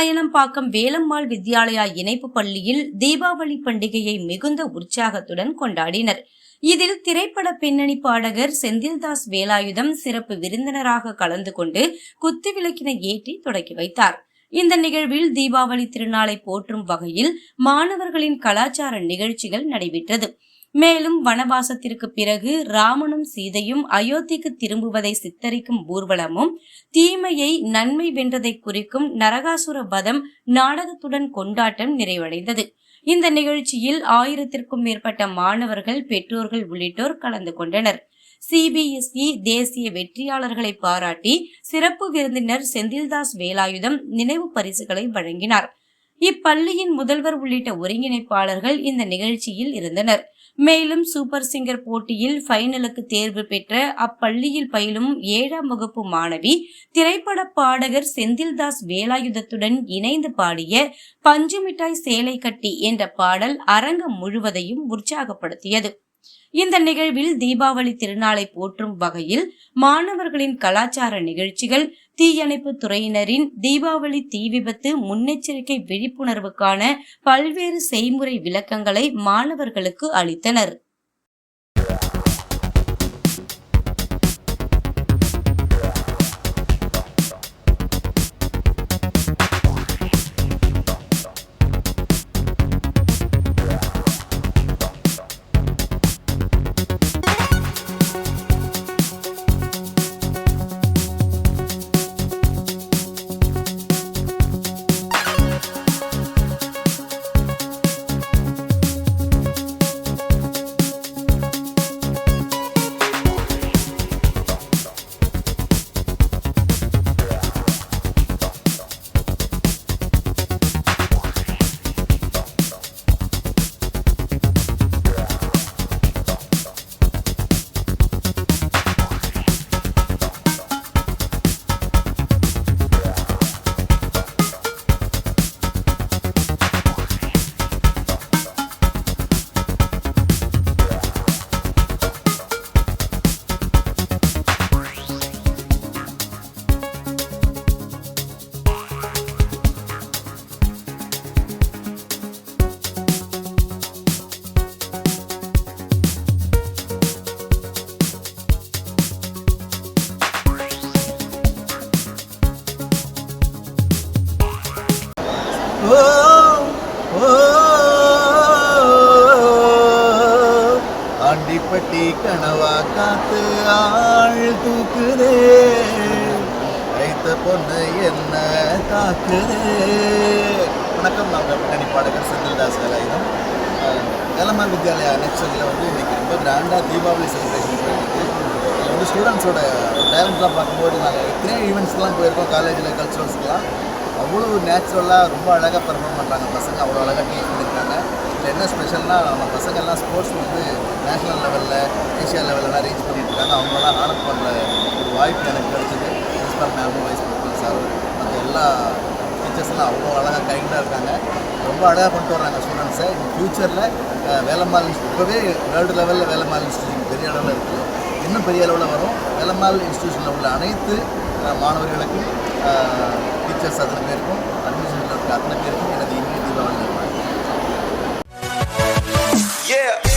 அயனம்பாக்கம் வேலம்மாள் வித்யாலயா இணைப்பு பள்ளியில் தீபாவளி பண்டிகையை மிகுந்த உற்சாகத்துடன் கொண்டாடினர். இதில் திரைப்பட பின்னணி பாடகர் செந்தில்தாஸ் வேலாயுதம் சிறப்பு விருந்தினராக கலந்து கொண்டு குத்துவிளக்கினை ஏற்றி தொடக்கி வைத்தார். இந்த நிகழ்வில் தீபாவளி திருநாளை போற்றும் வகையில் மாணவர்களின் கலாச்சார நிகழ்ச்சிகள் நடைபெற்றது. மேலும் வனவாசத்திற்கு பிறகு ராமனும் சீதையும் அயோத்திக்கு திரும்புவதை சித்தரிக்கும் ஊர்வலமும் தீமையை நன்மை வென்றதை குறிக்கும் நரகாசுர வதம் நாடகத்துடன் கொண்டாட்டம் நிறைவடைந்தது. இந்த நிகழ்ச்சியில் ஆயிரத்திற்கும் மேற்பட்ட மாணவர்கள் பெற்றோர்கள் உள்ளிட்டோர் கலந்து கொண்டனர். சிபிஎஸ்இ தேசிய வெற்றியாளர்களை பாராட்டி சிறப்பு விருந்தினர் செந்தில்தாஸ் வேலாயுதம் நினைவு பரிசுகளை வழங்கினார். இப்பள்ளியின் முதல்வர் உள்ளிட்ட ஒருங்கிணைப்பாளர்கள் இந்த நிகழ்ச்சியில் இருந்தனர். மேலும் சூப்பர் சிங்கர் போட்டியில் ஃபைனலுக்கு தேர்வு பெற்ற அப்பள்ளியில் பயிலும் ஏழாம் வகுப்பு மாணவி திரைப்பட பாடகர் செந்தில்தாஸ் வேலாயுதத்துடன் இணைந்து பாடிய பஞ்சுமிட்டாய் சேலை கட்டி என்ற பாடல் அரங்கம் முழுவதையும் உற்சாகப்படுத்தியது. இந்த நிகழ்வில் தீபாவளி திருநாளை போற்றும் வகையில் மாணவர்களின் கலாச்சார நிகழ்ச்சிகள் தீயணைப்பு துறையினரின் தீபாவளி தீ விபத்து முன்னெச்சரிக்கை விழிப்புணர்வுக்கான பல்வேறு செய்முறை விளக்கங்களை மாணவர்களுக்கு அளித்தனர். பட்டி கனவா காத்து ஆள் தூக்குதே. வைத்த பொண்ணு என்ன தாக்குதே. வணக்கம் நான் பின்னணி பாடகர் செந்தில்தாஸ் கலாயுதம். வேலம்மாள் வித்யாலயா நெக்ஸ்டில் வந்து இன்றைக்கி ரொம்ப கிராண்டாக தீபாவளி செலிப்ரேஷன் போயிருக்கு இதில் வந்து ஸ்டூடெண்ட்ஸோட டேலண்ட்லாம் பார்க்கும்போது நாங்கள் எத்தனையோ ஈவெண்ட்ஸ்லாம் போயிருக்கோம் காலேஜில் கல்ச்சுரல்ஸ்லாம் அவ்வளோ நேச்சுரலாக ரொம்ப அழகாக பெர்ஃபார்ம் பண்ணுறாங்க பசங்க. அவ்வளோ அழகாக டீச் பண்ணியிருக்காங்க. இதில் என்ன ஸ்பெஷல்னால் நம்ம பசங்கள்லாம் ஸ்போர்ட்ஸ் வந்து நேஷனல் லெவலில் ஏஷியா லெவலெலாம் ரீச் பண்ணியிருக்காங்க இருக்காங்க. ஆனப் பண்ணுற ஒரு வாய்ப்பு எனக்கு கிடச்சிது. பிரின்ஸ்பால் மேமும் வைஸ் பிரின்ஸ்பல் சார் மற்ற எல்லா டீச்சர்ஸ்லாம் அவ்வளோ அழகாக கைண்டாக இருக்காங்க. ரொம்ப அழகாக கொண்டு வர்றாங்க ஸ்டூடெண்ட்ஸை இந்த ஃப்யூச்சரில் வேலம்மாள் இப்போவே வேர்ல்டு லெவலில் வேலம்மாள் இன்ஸ்டியூஷன் பெரிய அளவில் இருக்குது இன்னும் பெரிய அளவில் வரும். வேலம்மாள் இன்ஸ்டியூஷனில் உள்ள அனைத்து மாணவர்களுக்கும் டீச்சர்ஸ் அத்தனை பேருக்கும் அட்மிஷனில் இருக்க அத்தனை பேருக்கும் எனது இனிய தீபாவளி. Yeah.